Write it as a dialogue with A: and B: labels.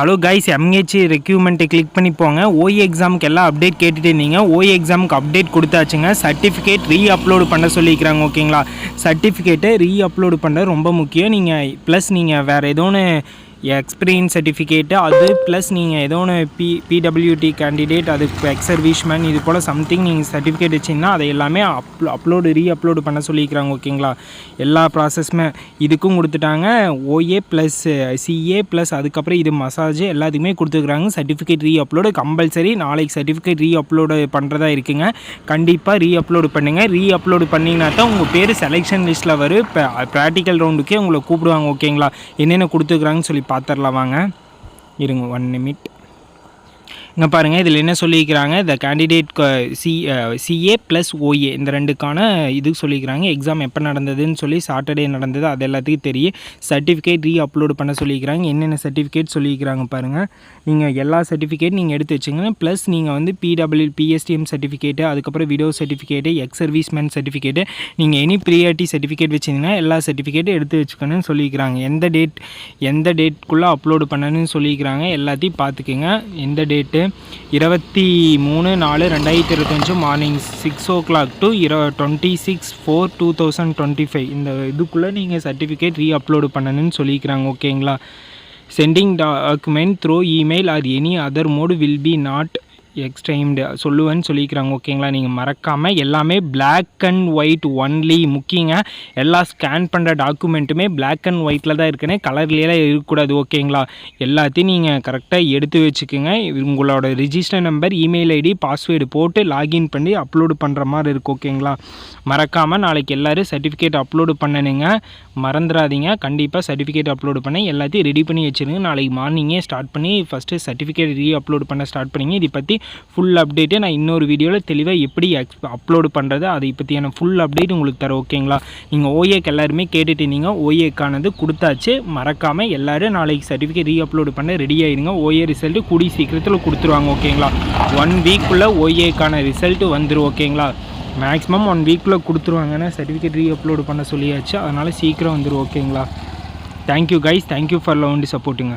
A: Hello guys MH ரெக்யூமெண்ட்டை click பண்ணி போங்க. ஓஇ எக்ஸாமுக்கு எல்லாம் அப்டேட் கேட்டுட்டு இருந்தீங்க ஓஇ எக்ஸாமுக்கு அப்டேட் கொடுத்தாச்சுங்க. சர்டிஃபிகேட் ரீ அப்லோடு பண்ண சொல்லிக்கிறாங்க ஓகேங்களா சர்டிஃபிகேட்டை ரீ அப்லோடு பண்ண ரொம்ப முக்கியம். நீங்கள் ப்ளஸ் நீங்கள் வேறு ஏதோ ஒன்று எக்ஸ்பீரியன்ஸ் சர்டிஃபிகேட்டு அது ப்ளஸ் நீங்கள் ஏதோ ஒன்று பி பிடபிள்யூடி கேண்டிடேட் அது எக்ஸ் சர்வீஸ்மேன் இது போல் சம்திங் நீங்கள் சர்டிஃபிகேட் வச்சிங்கன்னா அதை எல்லாமே அப்லோ அப்லோடு ரீ அப்லோடு பண்ண சொல்லியிருக்கிறாங்க ஓகேங்களா? எல்லா ப்ராசஸுமே இதுக்கும் கொடுத்துட்டாங்க. ஓஏ ப்ளஸ் சிஏ ப்ளஸ் அதுக்கப்புறம் இது மசாஜ் எல்லாத்துக்குமே கொடுத்துருக்குறாங்க. சர்டிஃபிகேட் ரீ அப்லோடு கம்பல்சரி நாளைக்கு சர்டிஃபிகேட் ரீ அப்லோடு பண்ணுறதா இருக்குங்க. கண்டிப்பாக ரீ அப்லோடு பண்ணுங்கள் ரீ அப்லோடு பண்ணிங்கன்னா தான் உங்கள் பேர் செலெக்ஷன் லிஸ்ட்டில் வரும். இப்போ ப்ராக்டிக்கல் ரவுண்டுக்கே உங்களை கூப்பிடுவாங்க ஓகேங்களா? என்னென்ன கொடுத்துருக்குறாங்கன்னு சொல்லி பார்த்துடலாம் வாங்க. இருங்க ஒன் நிமிட் இங்கே பாருங்கள் இதில் என்ன சொல்லியிருக்கிறாங்க? இந்த candidate C CA plus OA இந்த ரெண்டுக்கான இது சொல்லியிருக்கிறாங்க. எக்ஸாம் எப்போ நடந்ததுன்னு சொல்லி சாட்டர்டே நடந்தது அது எல்லாத்துக்கும் தெரியும். சர்டிஃபிகேட் ரீ அப்லோடு பண்ண சொல்லியிருக்கிறாங்க. என்னென்ன சர்டிஃபிகேட் சொல்லியிருக்கிறாங்க பாருங்கள் நீங்கள் எல்லா சர்டிஃபிகேட் நீங்கள் எடுத்து வச்சுங்க ப்ளஸ் நீங்கள் வந்து பிடபிள்யூ பிஎஸ்டிஎம் சர்டிஃபிகேட்டு அதுக்கப்புறம் widow certificate ex serviceman certificate நீங்கள் எனி ப்ரியாரிட்டி சர்டிஃபிகேட் வச்சிங்கன்னா எல்லா சர்டிஃபிகேட்டும் எடுத்து வச்சுக்கணும்னு சொல்லியிருக்கிறாங்க. எந்த டேட் எந்த டேட்குள்ளே அப்லோடு பண்ணணும்னு சொல்லியிருக்கிறாங்க. எல்லாத்தையும் பார்த்துக்குங்க. எந்த டேட்டு இருபத்தி மூணு நாலு ரெண்டாயிரத்தி இருபத்தஞ்சு morning six o'clock to இர twenty six four two thousand twenty five இந்த இதுக்குள்ளே நீங்கள் சர்டிஃபிகேட் ரீ அப்லோடு பண்ணணும்னு சொல்லிக்கிறாங்க ஓகேங்களா sending document through email or any other mode will be not accepted சொல்லுவேன்னு சொல்லிக்கிறாங்க ஓகேங்களா? நீங்கள் மறக்காமல் எல்லாமே பிளாக் அண்ட் ஒயிட் ஒன்லி முக்கியங்க. எல்லா ஸ்கேன் பண்ணுற டாக்குமெண்ட்டுமே பிளாக் அண்ட் ஒயிட்டில் தான் இருக்குன்னு கலர்லேயெல்லாம் இருக்கக்கூடாது ஓகேங்களா? எல்லாத்தையும் நீங்கள் கரெக்டாக எடுத்து வச்சுக்கோங்க. உங்களோட register number email ID password போட்டு லாகின் பண்ணி அப்லோடு பண்ணுற மாதிரி இருக்கும் ஓகேங்களா? மறக்காமல் நாளைக்கு எல்லோரும் சர்டிஃபிகேட் அப்லோடு பண்ணணுங்க. மறந்துடாதீங்க. கண்டிப்பாக சர்டிஃபிகேட் அப்லோடு பண்ணி எல்லாத்தையும் ரெடி பண்ணி வச்சுருங்க. நாளைக்கு மார்னிங்கே ஸ்டார்ட் பண்ணி ஃபஸ்ட்டு சர்டிஃபிகேட் ரீ அப்லோடு பண்ண ஸ்டார்ட் பண்ணிங்க. இதை பற்றி ஃபுல் அப்டேட்டை நான் இன்னொரு வீடியோவில் தெளிவாக எப்படி எக்ஸ் அப்லோடு பண்ணுறது அதை பற்றியான ஃபுல் அப்டேட் உங்களுக்கு தரேன் ஓகேங்களா நீங்கள் ஓஏக்கு எல்லாருமே கேட்டுட்டு இருந்தீங்க ஓஏக்கானது கொடுத்தாச்சு மறக்காமல் எல்லோரும் நாளைக்கு சர்டிஃபிகேட் ரீ அப்லோடு பண்ண ரெடி ஆகிடுங்க ஓஏ ரிசல்ட்டு கூடி சீக்கிரத்தில் கொடுத்துருவாங்க ஓகேங்களா ஒன் வீக்குள்ளே ஓஏக்கான ரிசல்ட்டு வந்துடும் ஓகேங்களா மேக்ஸிமம் ஒன் வீக்கில் கொடுத்துருவாங்கன்னா சர்டிஃபிகேட் ரீ அப்லோடு பண்ண சொல்லியாச்சு அதனால் சீக்கிரம் வந்துடும் ஓகேங்களா thank you guys thank you for love சப்போர்ட்டுங்க